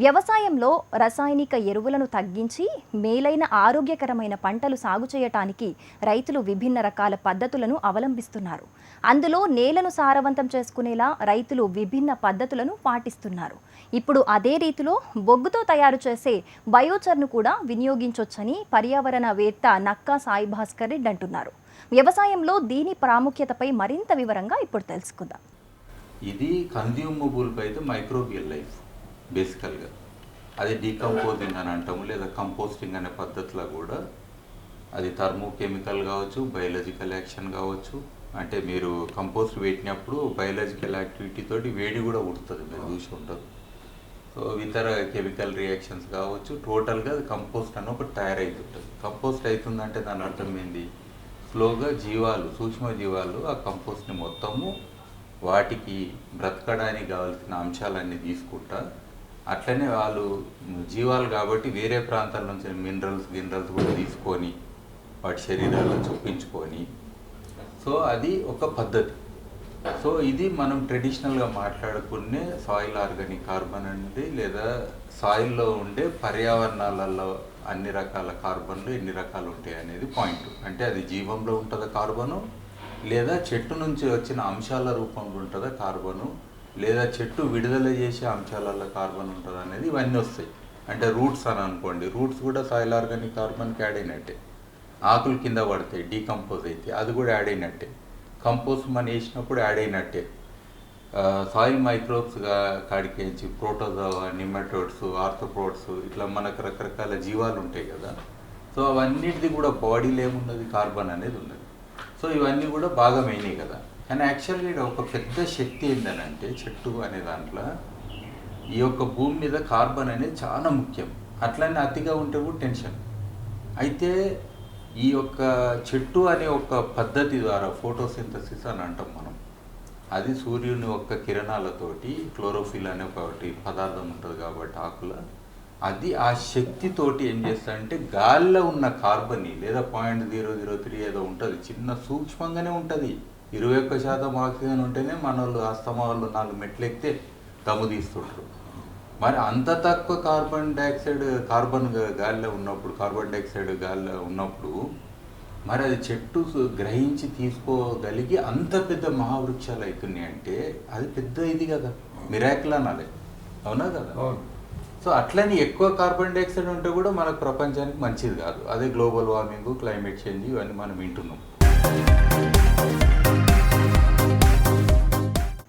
వ్యవసాయంలో రసాయనిక ఎరువులను తగ్గించి మేలైన ఆరోగ్యకరమైన పంటలు సాగు చేయటానికి రైతులు విభిన్న రకాల పద్ధతులను అవలంబిస్తున్నారు. అందులో నేలను సారవంతం చేసుకునేలా రైతులు విభిన్న పద్ధతులను పాటిస్తున్నారు. ఇప్పుడు అదే రీతిలో బొగ్గుతో తయారు చేసే బయోచర్ను కూడా వినియోగించొచ్చని పర్యావరణవేత్త నక్కా సాయి భాస్కర్ రెడ్డి అంటున్నారు. వ్యవసాయంలో దీని ప్రాముఖ్యతపై మరింత వివరంగా ఇప్పుడు తెలుసుకుందాం. ఇది కన్జ్యూమబుల్ అయితే మైక్రోబియల్ లైఫ్. బేసికల్గా అది డీకంపోజింగ్ అని అంటాము లేదా కంపోస్టింగ్ అనే పద్ధతిలో కూడా అది థర్మోకెమికల్ కావచ్చు బయలాజికల్ యాక్షన్ కావచ్చు. అంటే మీరు కంపోస్ట్ పెట్టినప్పుడు బయలాజికల్ యాక్టివిటీ తోటి వేడి కూడా ఉడుతుంది మీరు చూసి ఉంటారు సో ఇతర కెమికల్ రియాక్షన్స్ కావచ్చు టోటల్గా కంపోస్ట్ అని ఒకటి తయారవుతుంటుంది కంపోస్ట్ అవుతుందంటే దాని అర్థం ఏంది? స్లోగా జీవాలు సూక్ష్మ జీవాలు ఆ కంపోస్ట్ని మొత్తము వాటికి బ్రతకడానికి కావాల్సిన అంశాలన్నీ తీసుకుంటా అట్లనే వాళ్ళు జీవాలు కాబట్టి వేరే ప్రాంతాల నుంచి మినరల్స్ గినరల్స్ కూడా తీసుకొని వాటి శరీరాల్లో చొప్పించుకొని. సో అది ఒక పద్ధతి. సో ఇది మనం ట్రెడిషనల్గా మాట్లాడుకునే సాయిల్ ఆర్గానిక్ కార్బన్ అనేది లేదా సాయిల్లో ఉండే పర్యావరణాలలో అన్ని రకాల కార్బన్లు ఎన్ని రకాలు ఉంటాయి అనేది పాయింట్ అంటే అది జీవంలో ఉంటుందా కార్బను లేదా చెట్టు నుంచి వచ్చిన అంశాల రూపంలో ఉంటుందా కార్బను లేదా చెట్టు విడుదల చేసే అంశాలలో కార్బన్ ఉంటుంది అనేది ఇవన్నీ వస్తాయి. అంటే రూట్స్ అని అనుకోండి రూట్స్ కూడా సాయిల్ ఆర్గానిక్ కార్బన్కి యాడ్ అయినట్టే. ఆకులు కింద పడతాయి డీకంపోజ్ అయితే అది కూడా యాడ్ అయినట్టే. కంపోజ్ మనం వేసినప్పుడు యాడ్ అయినట్టే. సాయిల్ మైక్రోబ్స్గా కాడికేంచి ప్రోటోజోవా నిమెటోడ్స్ ఆర్థోప్రోడ్స్ ఇట్లా మనకు రకరకాల జీవాలు ఉంటాయి కదా. సో అవన్నిటిది కూడా బాడీలో ఏమున్నది? కార్బన్ అనేది ఉన్నది. సో ఇవన్నీ కూడా భాగమైనవి కదా. కానీ యాక్చువల్గా ఇక్కడ ఒక పెద్ద శక్తి ఏంటనంటే చెట్టు అనే దాంట్లో ఈ యొక్క భూమి మీద కార్బన్ అనేది చాలా ముఖ్యం. అట్లనే అతిగా ఉంటే కూడా టెన్షన్. అయితే ఈ యొక్క చెట్టు అనే ఒక పద్ధతి ద్వారా ఫోటోసింథసిస్ అని అంటాం మనం. అది సూర్యుని యొక్క కిరణాలతోటి క్లోరోఫిల్ అనే ఒకటి పదార్థం ఉంటుంది కాబట్టి ఆకుల. అది ఆ శక్తితోటి ఏం చేస్తారంటే గాలిలో ఉన్న కార్బన్ని లేదా పాయింట్ జీరో జీరో త్రీ ఏదో ఉంటుంది చిన్న సూక్ష్మంగానే ఉంటుంది. ఇరవై ఒక్క శాతం ఆక్సిజన్ ఉంటేనే మన వాళ్ళు అస్తమా వాళ్ళు నాలుగు మెట్లు ఎక్కితే దమ్ము తీస్తుంటారు. మరి అంత తక్కువ కార్బన్ డైఆక్సైడ్ కార్బన్ గాలిలో ఉన్నప్పుడు కార్బన్ డైఆక్సైడ్ గాలిలో ఉన్నప్పుడు మరి అది చెట్టు గ్రహించి తీసుకోగలిగి అంత పెద్ద మహావృక్షాలు అవుతున్నాయి అంటే అది పెద్ద ఇది కదా. మిరాకిల్ అనాలి. అవునా కదా? సో అట్లని ఎక్కువ కార్బన్ డైఆక్సైడ్ ఉంటే కూడా మనకు ప్రపంచానికి మంచిది కాదు. అదే గ్లోబల్ వార్మింగ్ క్లైమేట్ చేంజ్ ఇవన్నీ మనం వింటున్నాం.